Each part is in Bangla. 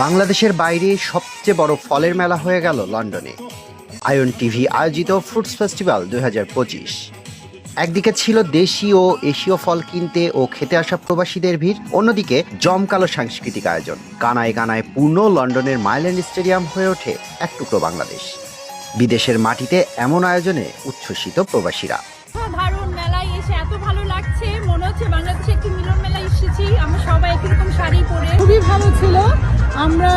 বাংলাদেশের বাইরে সবচেয়ে বড় ফলের মেলা হয়ে গেল লন্ডনে। আয়ন টিভি আয়োজিত ফ্রুটস ফেস্টিভ্যাল দুই একদিকে ছিল দেশি ও এশীয় ফল কিনতে ও খেতে আসা প্রবাসীদের ভিড় অন্যদিকে জমকালো সাংস্কৃতিক আয়োজন। কানায় কানায় পূর্ণ লন্ডনের মাইল্যান্ড স্টেডিয়াম হয়ে ওঠে এক টুকরো বাংলাদেশ। বিদেশের মাটিতে এমন আয়োজনে উচ্ছ্বসিত প্রবাসীরা। সাধারণ মেলায় এসে এত ভালো লাগছে মনে হচ্ছে বাংলাদেশে একটি মিলন মেলায় এসেছি। আমরা সবাই একই রকম শাড়ি পরে। খুবই ভালো ছিল। আমরা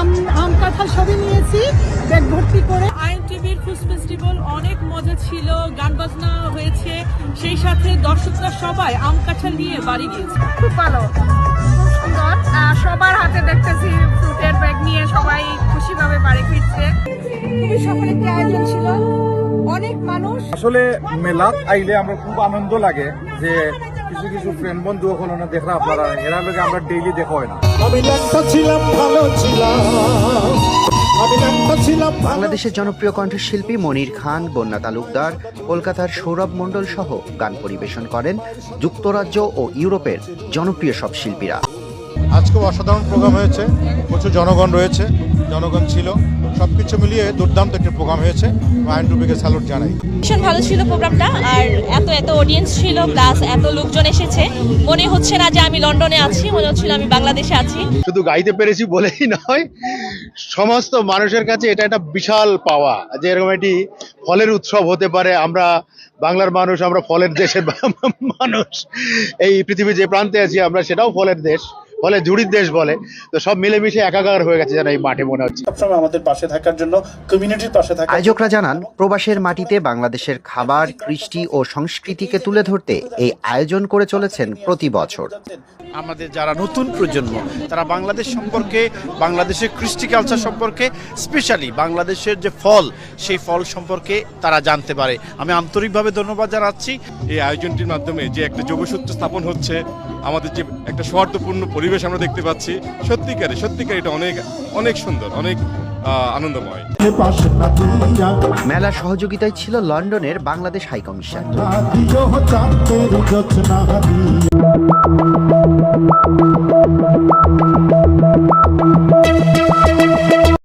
আম আম কাঁঠাল সবই নিয়েছি ব্যাগ ভর্তি করে। আইন টিভির ফুড ফেস্টিভ্যাল অনেক মজা ছিল গান বাজনা হয়েছে সেই সাথে দর্শকরা সবাই আম কাঁঠাল নিয়ে বাড়ি গিয়েছে। খুব ভালো খুব সুন্দর। সবার হাতে দেখতেছি ফ্রুটের ব্যাগ নিয়ে সবাই খুশিভাবে বাড়ি ফিরছে। খুবই সফল একটি আয়োজন ছিল। অনেক মানুষ আসলে মেলা আইলে আমরা খুব আনন্দ লাগে যে কিছু কিছু ফ্রেন্ড বন্ধু হলো না দেখরা আপনারা এরা লোকে আমরা ডেইলি দেখা হয় না। বাংলাদেশের জনপ্রিয় কণ্ঠশিল্পী মনির খান বন্যা তালুকদার কলকাতার সৌরভ মণ্ডল সহ গান পরিবেশন করেন যুক্তরাজ্য ও ইউরোপের জনপ্রিয় সব শিল্পীরা। আজকেও অসাধারণ প্রোগ্রাম হয়েছে। প্রচুর জনগণ রয়েছে জনগণ ছিল। সব কিছু মিলিয়ে দুর্দান্ত একটি প্রোগ্রাম হয়েছে। আইন টুপিকে স্যালুট জানাই। ভীষণ ভালো ছিল প্রোগ্রামটা আর এত এত অডিয়েন্স ছিল প্লাস এত লোকজন এসেছে। মনে হচ্ছে না যে আমি লন্ডনে আছি মনে হচ্ছিল আমি বাংলাদেশে আছি। শুধু গাইতে পেরেছি বলেই নয় সমস্ত মানুষের কাছে এটা একটা বিশাল পাওয়া যে এরকম একটি ফলের উৎসব হতে পারে। আমরা বাংলার মানুষ আমরা ফলের দেশের মানুষ। এই পৃথিবীর যে প্রান্তে আছি আমরা সেটাও ফলের দেশ। ফলে জুড়ির দেশ বলে। তো সব মিলেমিশে একাকার হয়ে গেছে যেন এই মাঠে মনে হচ্ছে। সবসময় আমাদের পাশে থাকার জন্য কমিউনিটির পাশে থাকার আয়োজকরা জানান প্রবাসের মাটিতে বাংলাদেশের খাবার কৃষ্টি ও সংস্কৃতিকে তুলে ধরতে এই আয়োজন করে চলেছেন প্রতি বছর। আমাদের যারা নতুন প্রজন্ম তারা বাংলাদেশ সম্পর্কে বাংলাদেশের কৃষ্টি কালচার সম্পর্কে স্পেশালি বাংলাদেশের যে ফল সেই ফল সম্পর্কে তারা জানতে পারে। আমি আন্তরিকভাবে ধন্যবাদ জানাচ্ছি। এই আয়োজনটির মাধ্যমে যে একটা যোগসূত্র স্থাপন হচ্ছে আমাদের যে একটা সৌহার্দ্যপূর্ণ পরিবেশ আমরা দেখতে পাচ্ছি। সত্যিকারে সত্যিকার এটা অনেক অনেক সুন্দর অনেক আহ, আনন্দময়। মেলার সহযোগিতায় ছিল লন্ডনের বাংলাদেশ হাইকমিশন কমিশন।